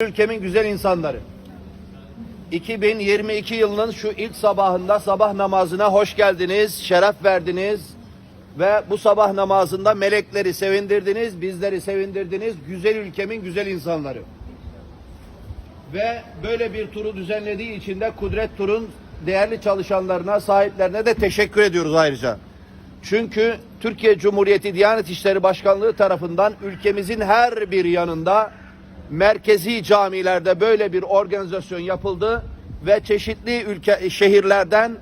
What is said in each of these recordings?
Ülkemin güzel insanları. 2022 yılının şu ilk sabahında sabah namazına hoş geldiniz, şeref verdiniz ve bu sabah namazında melekleri sevindirdiniz, bizleri sevindirdiniz. Güzel ülkemin güzel insanları. Ve böyle bir turu düzenlediği için de Kudret Tur'un değerli çalışanlarına, sahiplerine de teşekkür ediyoruz ayrıca. Çünkü Türkiye Cumhuriyeti Diyanet İşleri Başkanlığı tarafından ülkemizin her bir yanında merkezi camilerde böyle bir organizasyon yapıldı ve çeşitli ülke şehirlerden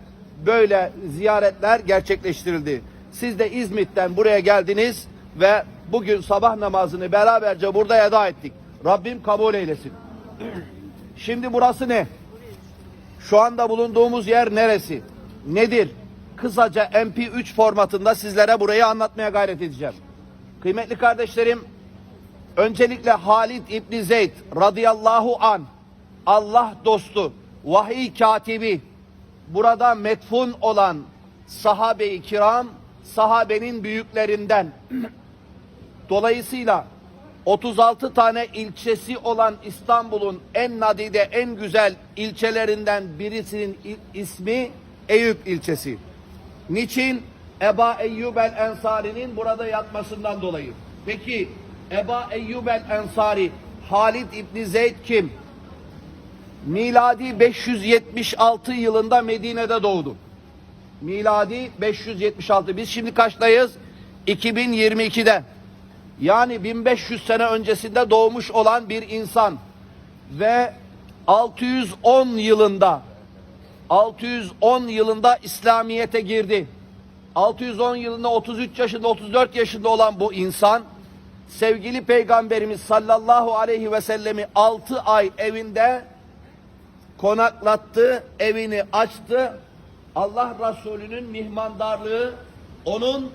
böyle ziyaretler gerçekleştirildi. Siz de İzmit'ten buraya geldiniz ve bugün sabah namazını beraberce burada eda ettik. Rabbim kabul eylesin. Şimdi burası ne? Şu anda bulunduğumuz yer neresi? Nedir? Kısaca MP3 formatında sizlere burayı anlatmaya gayret edeceğim. Kıymetli kardeşlerim, öncelikle Halid İbni Zeyd radıyallahu an Allah dostu, vahiy katibi, burada metfun olan sahabe-i kiram, sahabenin büyüklerinden. Dolayısıyla 36 tane ilçesi olan İstanbul'un en nadide, en güzel ilçelerinden birisinin ismi Eyüp ilçesi. Niçin? Eba Eyyub el Ensari'nin burada yatmasından dolayı. Peki Eba Eyyub el Ensari, Halid İbni Zeyd kim? Miladi 576 yılında Medine'de doğdu. Miladi 576. Biz şimdi kaçtayız? 2022'de. Yani 1500 sene öncesinde doğmuş olan bir insan ve 610 yılında 610 yılında İslamiyete girdi. 610 yılında 33 yaşında 34 yaşında olan bu insan sevgili peygamberimiz sallallahu aleyhi ve sellemi 6 ay evinde konaklattı, evini açtı. Allah Resulü'nün mihmandarlığı onun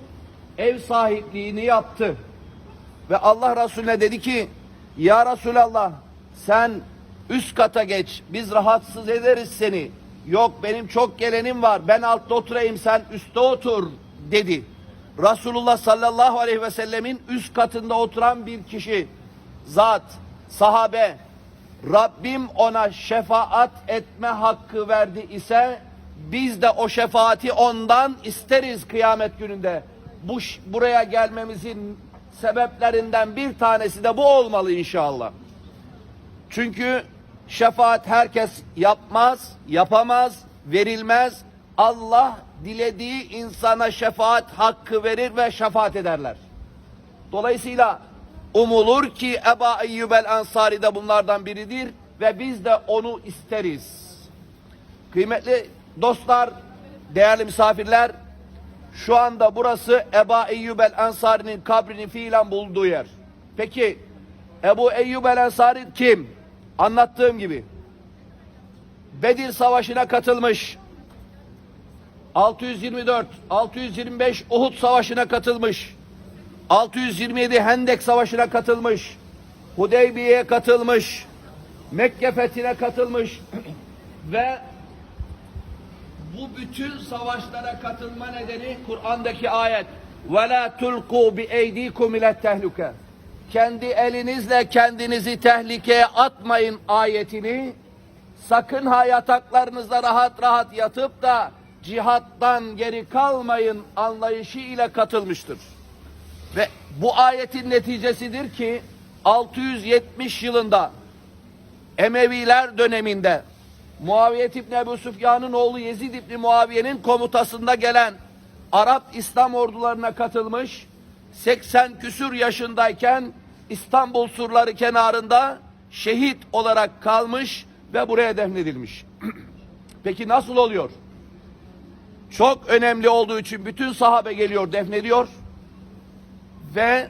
ev sahipliğini yaptı. Ve Allah Resulüne dedi ki Ya Resulallah sen üst kata geç biz rahatsız ederiz seni. Yok benim çok gelenim var ben altta oturayım sen üstte otur dedi. Resulullah sallallahu aleyhi ve sellemin üst katında oturan bir kişi zat sahabe Rabbim ona şefaat etme hakkı verdi ise biz de o şefaati ondan isteriz kıyamet gününde. Bu buraya gelmemizin sebeplerinden bir tanesi de bu olmalı inşallah. Çünkü şefaat herkes yapmaz, yapamaz, verilmez. Allah dilediği insana şefaat hakkı verir ve şefaat ederler. Dolayısıyla umulur ki Eba Eyyub el Ansari de bunlardan biridir ve biz de onu isteriz. Kıymetli dostlar, değerli misafirler, şu anda burası Eba Eyyub el Ensari'nin kabrini fiilen bulduğu yer. Peki Ebu Eyyub el Ensari kim? Anlattığım gibi Bedir Savaşı'na katılmış. 624, 625 Uhud Savaşı'na katılmış. 627 Hendek Savaşı'na katılmış. Hudeybiye'ye katılmış. Mekke fethine katılmış. Ve bu bütün savaşlara katılma nedeni Kur'an'daki ayet. Ve la tulku bi eydikum ile tehlike. Kendi elinizle kendinizi tehlikeye atmayın ayetini sakın ha yataklarınızda rahat rahat yatıp da cihattan geri kalmayın anlayışı ile katılmıştır. Ve bu ayetin neticesidir ki 670 yılında Emeviler döneminde Muaviye İbni Ebu Süfyan'ın oğlu Yezid İbni Muaviye'nin komutasında gelen Arap İslam ordularına katılmış 80 küsür yaşındayken İstanbul surları kenarında şehit olarak kalmış ve buraya defnedilmiş. Peki nasıl oluyor? Çok önemli olduğu için bütün sahabe geliyor defnediyor. Ve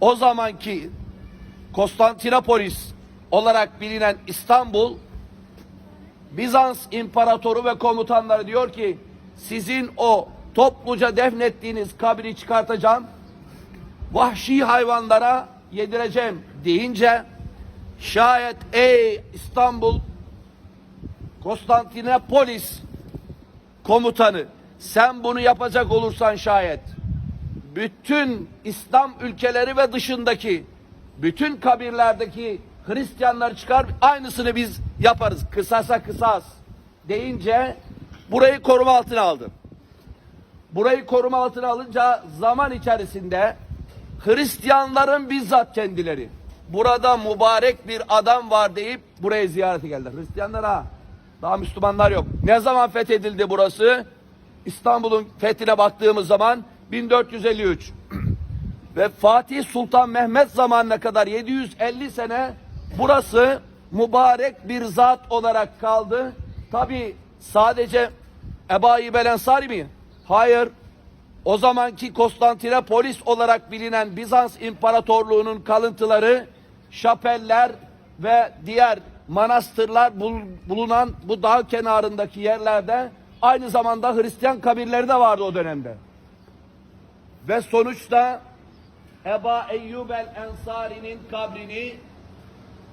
o zamanki Konstantinopolis olarak bilinen İstanbul Bizans imparatoru ve komutanları diyor ki sizin o topluca defnettiğiniz kabri çıkartacağım vahşi hayvanlara yedireceğim deyince şayet ey İstanbul Konstantinopolis komutanı sen bunu yapacak olursan şayet bütün İslam ülkeleri ve dışındaki bütün kabirlerdeki Hristiyanlar çıkar aynısını biz yaparız. Kısasa kısas deyince burayı koruma altına aldı. Burayı koruma altına alınca zaman içerisinde Hristiyanların bizzat kendileri burada mübarek bir adam var deyip buraya ziyarete geldiler. Hristiyanlar ha. Daha Müslümanlar yok. Ne zaman fethedildi burası? İstanbul'un fethine baktığımız zaman 1453. Ve Fatih Sultan Mehmet zamanına kadar 750 sene burası mübarek bir zat olarak kaldı. Tabi sadece Ebu Belensari mi? Hayır. O zamanki Konstantinopolis olarak bilinen Bizans İmparatorluğu'nun kalıntıları, şapeller ve diğer manastırlar bul- bulunan bu dağ kenarındaki yerlerde aynı zamanda Hristiyan kabirleri de vardı o dönemde. Ve sonuçta Eba Eyyub el Ensari'nin kabrini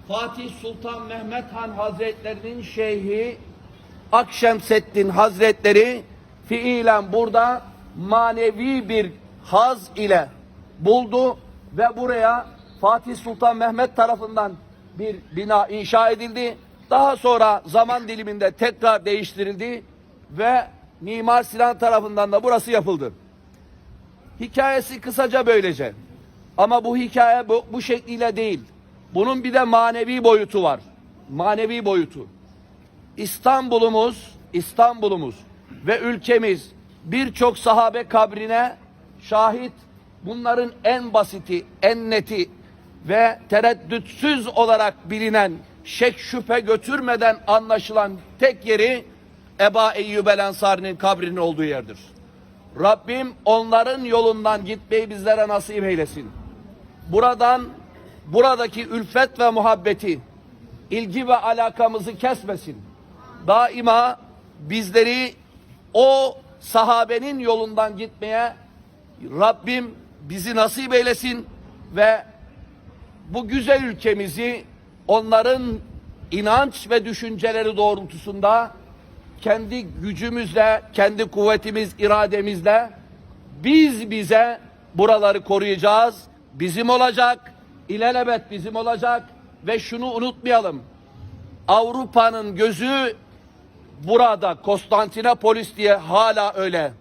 Fatih Sultan Mehmet Han Hazretlerinin şeyhi Akşemseddin Hazretleri fiilen burada manevi bir haz ile buldu ve buraya Fatih Sultan Mehmet tarafından bir bina inşa edildi. Daha sonra zaman diliminde tekrar değiştirildi ve Mimar Sinan tarafından da burası yapıldı. Hikayesi kısaca böylece. Ama bu hikaye bu, bu şekliyle değil. Bunun bir de manevi boyutu var. Manevi boyutu. İstanbul'umuz, İstanbul'umuz ve ülkemiz birçok sahabe kabrine şahit. Bunların en basiti, en neti ve tereddütsüz olarak bilinen, şek şüphe götürmeden anlaşılan tek yeri Eba Eyyub el Ensari'nin kabrinin olduğu yerdir. Rabbim onların yolundan gitmeyi bizlere nasip eylesin. Buradan buradaki ülfet ve muhabbeti, ilgi ve alakamızı kesmesin. Daima bizleri o sahabenin yolundan gitmeye Rabbim bizi nasip eylesin ve bu güzel ülkemizi onların inanç ve düşünceleri doğrultusunda kendi gücümüzle, kendi kuvvetimiz, irademizle biz bize buraları koruyacağız. Bizim olacak, ilelebet bizim olacak ve şunu unutmayalım. Avrupa'nın gözü burada Konstantinopolis diye hala öyle.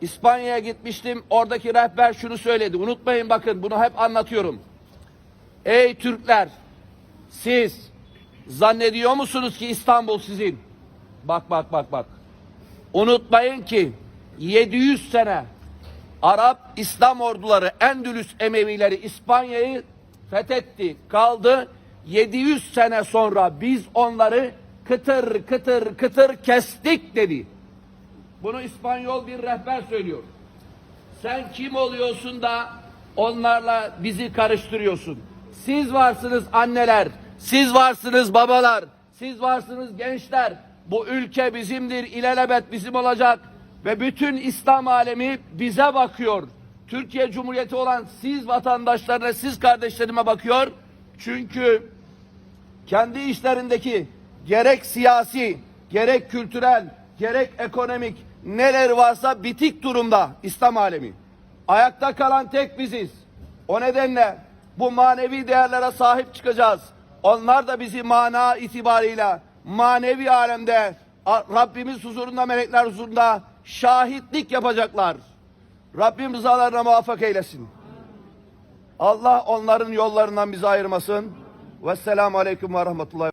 İspanya'ya gitmiştim. Oradaki rehber şunu söyledi. Unutmayın bakın bunu hep anlatıyorum. Ey Türkler siz zannediyor musunuz ki İstanbul sizin? Bak bak bak bak. Unutmayın ki 700 sene Arap İslam orduları Endülüs Emevileri İspanya'yı fethetti. Kaldı 700 sene sonra biz onları kıtır kıtır kıtır kestik dedi. Bunu İspanyol bir rehber söylüyor. Sen kim oluyorsun da onlarla bizi karıştırıyorsun? Siz varsınız anneler, siz varsınız babalar, siz varsınız gençler. Bu ülke bizimdir, ilelebet bizim olacak ve bütün İslam alemi bize bakıyor. Türkiye Cumhuriyeti olan siz vatandaşlarına, siz kardeşlerime bakıyor. Çünkü kendi işlerindeki gerek siyasi, gerek kültürel, gerek ekonomik neler varsa bitik durumda İslam alemi. Ayakta kalan tek biziz. O nedenle bu manevi değerlere sahip çıkacağız. Onlar da bizi mana itibarıyla manevi alemde Rabbimiz huzurunda, melekler huzurunda şahitlik yapacaklar. Rabbim rızalarına muvaffak eylesin. Allah onların yollarından bizi ayırmasın. Vesselamu aleyküm ve rahmetullahi